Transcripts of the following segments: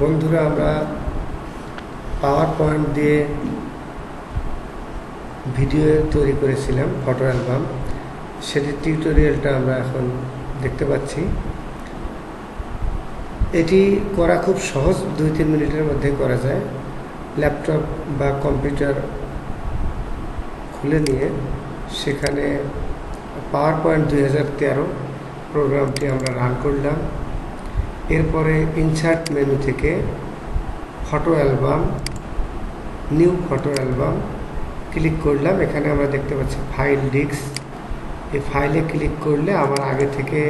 বন্ধুরা, আমরা power point দিয়ে ভিডিও তৈরি করেছিলাম ফটো অ্যালবাম সেটির টিউটোরিয়ালটা আমরা এখন দেখতে পাচ্ছি। এটি করা খুব সহজ, দুই তিন মিনিটের মধ্যে করা যায়। ল্যাপটপ বা কম্পিউটার খুলে নিয়ে সেখানে পাওয়ার পয়েন্ট দুই হাজার তেরো প্রোগ্রামটি আমরা রান করলাম। এরপরে ইনসার্ট মেনু থেকে photo album new photo album click করলাম। এখানে আমরা দেখতে পাচ্ছি ফাইল ডিস্ক এই ফাইলে ক্লিক করলে আমার আগে থেকে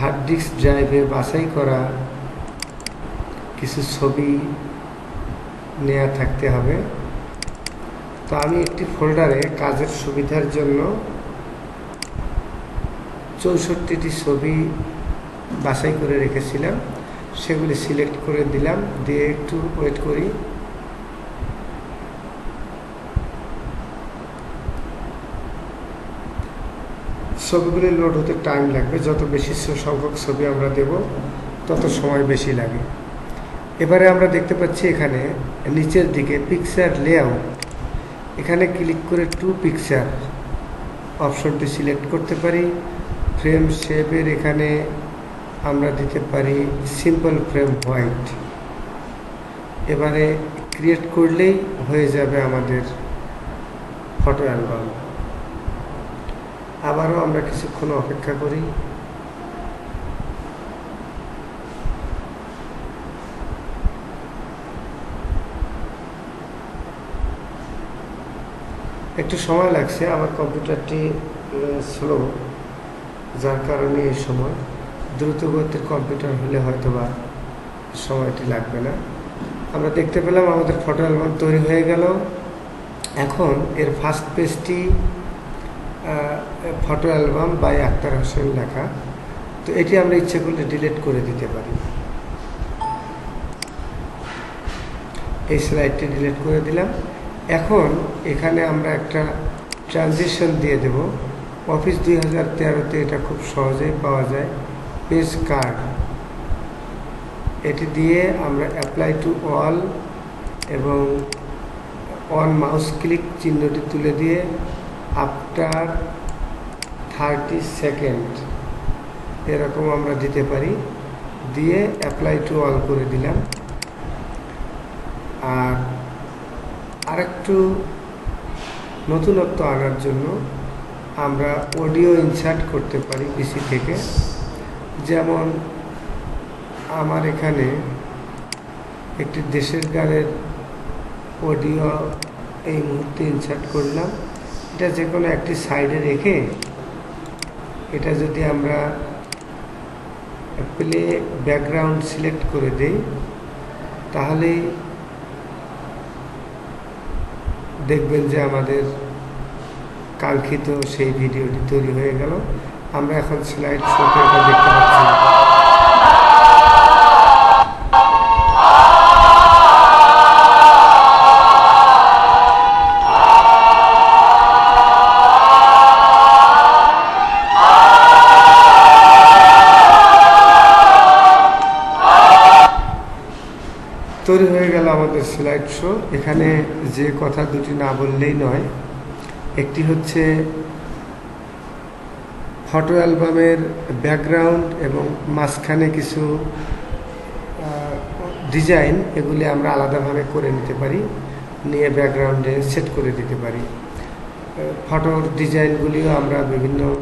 হার্ড ডিস্ক ড্রাইভে বাছাই করা কিছু ছবি নেওয়া থাকতে হবে। তো আমি একটি ফোল্ডারে কাজের সুবিধার জন্য চৌষট্টিটি ছবি বাছাই করে রেখেছিলাম। সেগুলি সিলেক্ট করে দিলাম, দিয়ে একটু ওয়েট করি। ছবিগুলি লোড হতে টাইম লাগবে, যত বেশি সংখ্যক ছবি আমরা দেব, তত সময় বেশি লাগে। এবারে আমরা দেখতে পাচ্ছি এখানে নিচের দিকে পিকচার লেআউট এখানে ক্লিক করে টু পিকচার অপশনটি সিলেক্ট করতে পারি। ফ্রেম শেপের এখানে আমরা দিতে পারি সিম্পল ফ্রেম হোয়াইট এবারে ক্রিয়েট করলেই হয়ে যাবে আমাদের ফটো অ্যালবাম আবারও আমরা কিছুক্ষণ অপেক্ষা করি। একটু সময় লাগছে, আমার কম্পিউটারটি স্লো যার কারণে এই সময়। দ্রুত গতির কম্পিউটার হলে হয়তো বা সময়টি লাগবে না। আমরা দেখতে পেলাম আমাদের ফটো অ্যালবাম তৈরি হয়ে গেল। এখন এর ফার্স্ট পেজটি photo album by Akhtar Hossain লেখা। তো এটি আমরা ইচ্ছে করলে ডিলিট করে দিতে পারি। এই স্লাইডটি ডিলিট করে দিলাম। এখন এখানে আমরা একটা ট্রানজিশন দিয়ে দেব। অফিস দুই হাজার তেরোতে এটা খুব সহজেই পাওয়া যায়। পেজ কার্ড এটি দিয়ে আমরা অ্যাপ্লাই টু অল এবং অন মাউস ক্লিক চিহ্নটি তুলে দিয়ে আফটার থার্টি সেকেন্ড এরকম আমরা দিতে পারি। দিয়ে অ্যাপ্লাই টু অল করে দিলাম। আর আরেকটু নতুনত্ব আনার জন্য আমরা অডিও ইনসার্ট করতে পারি পিসি থেকে। যেমন আমার এখানে একটি দেশের গানের অডিও এই মুহূর্তে ইনসার্ট করলাম। এটা যে কোনো একটি সাইডে রেখে এটা যদি আমরা প্লে ব্যাকগ্রাউন্ড সিলেক্ট করে দেই তাহলেই দেখবেন যে আমাদের কাঙ্ক্ষিত সেই ভিডিওটি তৈরি হয়ে গেল। আমরা এখন স্লাইড শোতে এটা দেখতে পাচ্ছি। তৈরি হয়ে গেল আমাদের স্লাইড শো এখানে যে কথা দুটি না বললেই নয়, একটি হচ্ছে ফটো অ্যালবামের ব্যাকগ্রাউন্ড এবং মাঝখানে কিছু ডিজাইন এগুলি আমরা আলাদাভাবে করে নিতে পারি, নিয়ে ব্যাকগ্রাউন্ডে সেট করে দিতে পারি। ফটোর ডিজাইনগুলিও আমরা বিভিন্ন